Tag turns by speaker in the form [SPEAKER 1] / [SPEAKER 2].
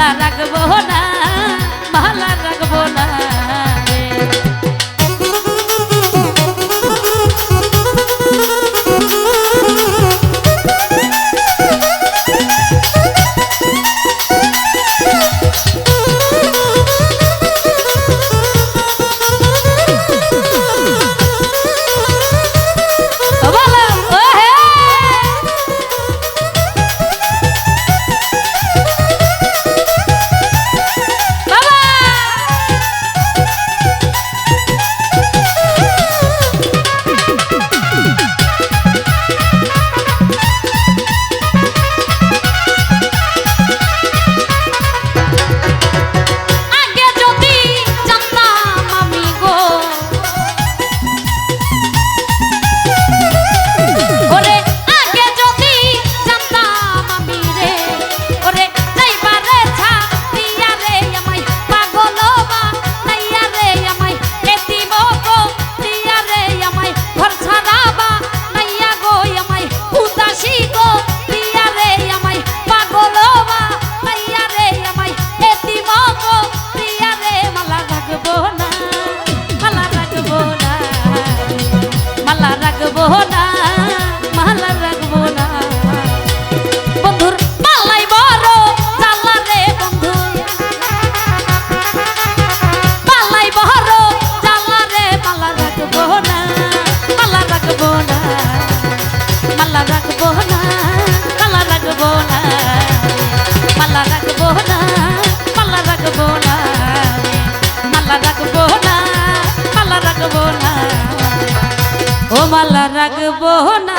[SPEAKER 1] মালা রাখব না। মালা রাখব না, মালা রাখব না। বন্ধুর মালাই বড় চালা রে বন্ধু। মালাই বড় চালা রে মালা রাখব না, মালা রাখব না, মালা রাখব না। রাখব না।